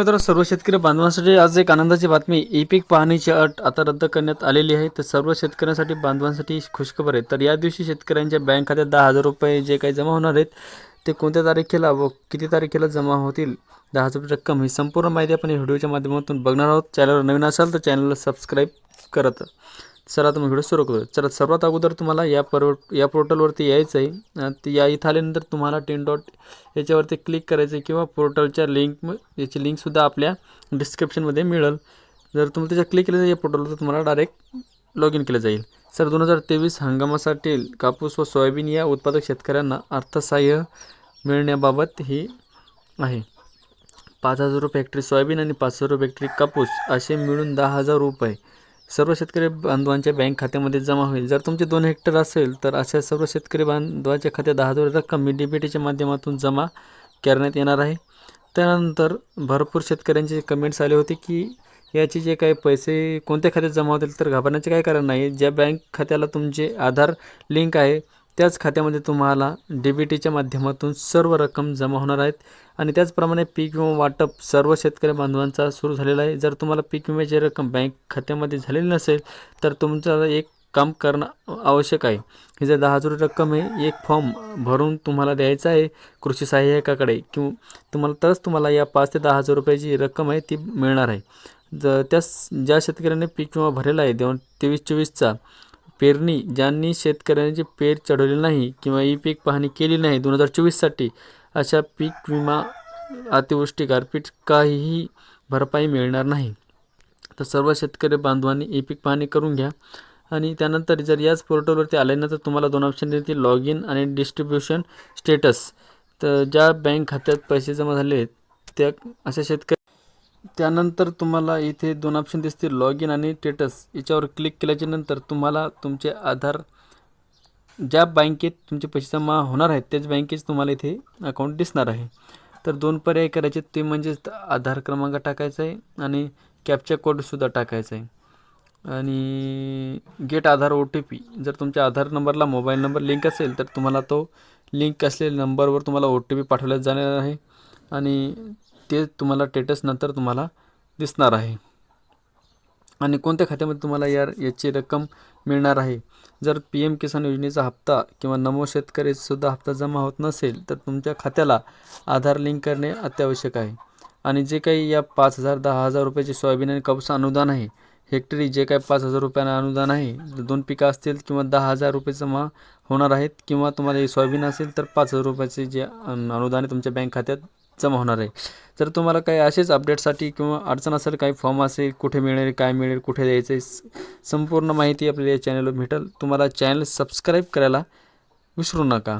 मित्र सर्व शेतकरी बांधवांसाठी आज एक आनंदाची बातमी. ई पीक पाहणीची अट आता रद्द करण्यात आलेली आहे. तर सर्व शेतकऱ्यांसाठी बांधवांसाठी खुशखबर आहे. तर या दिवशी शेतकऱ्यांच्या बँक खात्यात दहा हजार रुपये जे काही जमा होणार आहेत ते कोणत्या तारखेला व किती तारखेला जमा होतील? दहा हजार रुपये रक्कम ही संपूर्ण माहिती आपण या व्हिडिओच्या माध्यमातून बघणार आहोत. चॅनलवर नवीन असाल तर चॅनलला सबस्क्राईब करत चला तर मग व्हिडिओ सुरू करू चला सर्वात अगोदर तुम्हाला या पर या पोर्टलवरती यायचं आहे ते या इथं आल्यानंतर तुम्हाला टेन डॉट याच्यावरती क्लिक करायचं आहे किंवा पोर्टलच्या लिंक याची लिंकसुद्धा आपल्या डिस्क्रिप्शनमध्ये मिळेल. जर तुम्ही त्याच्या क्लिक केलं या पोर्टलवर तर तुम्हाला डायरेक्ट लॉग इन केलं जाईल. सर दोन हजार तेवीस हंगामासाठी कापूस व सोयाबीन या उत्पादक शेतकऱ्यांना अर्थसहाय्य मिळण्याबाबत ही आहे. पाच हजार रुपये हेक्टरी सोयाबीन आणि पाच हजार रुपये हेक्टरी कापूस असे मिळून दहा हजार रुपये सर्व शेतकरी बांधवांच्या बँक खात्यामध्ये जमा होईल. जर तुमचे दोन हेक्टर असेल तर अशा सर्व शेतकरी बांधवाच्या खात्यात दहा हजार रक्कम मी डी बी टीच्या माध्यमातून जमा करण्यात येणार आहे. त्यानंतर भरपूर शेतकऱ्यांचे कमेंट्स आले होते की याचे जे काही पैसे कोणत्या खात्यात जमा होतील तर घाबरण्याचे काही कारण नाही. ज्या बँक खात्याला तुमचे आधार लिंक आहे त्याच खात्यामध्ये तुम्हाला डी बी टीच्या माध्यमातून सर्व रक्कम जमा होणार आहेत. आणि त्याचप्रमाणे पीक विमा वाटप सर्व शेतकरी बांधवांचा सुरू झालेला आहे. जर तुम्हाला पीक विम्याची रक्कम बँक खात्यामध्ये झालेली नसेल तर तुमचं एक काम करणं आवश्यक आहे. ही जर दहा हजार रुपये रक्कम आहे एक फॉर्म भरून तुम्हाला द्यायचा आहे कृषी सहाय्यकाकडे किंवा तुम्हाला तरच तुम्हाला या पाच ते दहा हजार रुपयाची रक्कम आहे ती मिळणार आहे. ज त्याच ज्या शेतकऱ्याने पीक विमा भरलेला आहे दोन तेवीस चोवीसचा पेरणी ज्यांनी शेतकऱ्यांची पेर चढवली नाही किंवा ई पीक पाहणी केली नाही दोन हजार चोवीससाठी अशा पीक विमा अतिवृष्टी गारपीट काहीही भरपाई मिळणार नाही. तर सर्व शेतकरी बांधवांनी ई पीक पाहणी करून घ्या. आणि त्यानंतर जर याच पोर्टलवरती आले ना तर तुम्हाला दोन ऑप्शन देतील लॉग इन आणि डिस्ट्रीब्युशन स्टेटस तर ज्या बँक खात्यात पैसे जमा झाले आहेत त्या अशा शेतकरी त्यानंतर तुम्हाला इथे दोन ऑप्शन दिसतील लॉग इन आणि स्टेटस याच्यावर क्लिक केल्याच्यानंतर तुम्हाला तुमचे आधार ज्या बँकेत तुमचे पैसे जमा होणार आहेत त्याच बँकेच तुम्हाला इथे अकाउंट दिसणार आहे. तर दोन पर्याय करायचे ते म्हणजेच आधार क्रमांक टाकायचा आहे आणि कॅपचा कोडसुद्धा टाकायचा आहे. आणि get Aadhaar O T P जर तुमच्या आधार नंबरला मोबाईल नंबर लिंक असेल तर तुम्हाला तो लिंक असलेल्या नंबरवर तुम्हाला ओ टी पी पाठवला जाणार आहे. आणि ते तुम्हाला टेटसनंतर तुम्हाला दिसणार आहे. आणि कोणत्या खात्यामध्ये तुम्हाला या याची रक्कम मिळणार आहे? जर पी एम किसान योजनेचा हप्ता किंवा नमो शेतकरीसुद्धा हप्ता जमा होत नसेल तर तुमच्या खात्याला आधार लिंक करणे अत्यावश्यक आहे. आणि जे काही या पाच हजार दहा हजार रुपयाचे सोयाबीन आणि कापूस अनुदान आहे हेक्टरी जे काही पाच हजार रुपयानं अनुदान आहे दोन पिकं असतील किंवा दहा हजार रुपये जमा होणार आहेत किंवा तुम्हाला हे सोयाबीन असेल तर पाच हजार रुपयाचे जे अनुदान आहे तुमच्या बँक खात्यात जमा होणार आहे. जर तुम्हाला काही असेच अपडेटसाठी किंवा अडचण असेल काही फॉर्म असेल कुठे मिळेल काय मिळेल कुठे द्यायचं आहे संपूर्ण माहिती आपल्याला या चॅनलवर भेटेल. तुम्हाला चॅनल सबस्क्राईब करायला विसरू नका.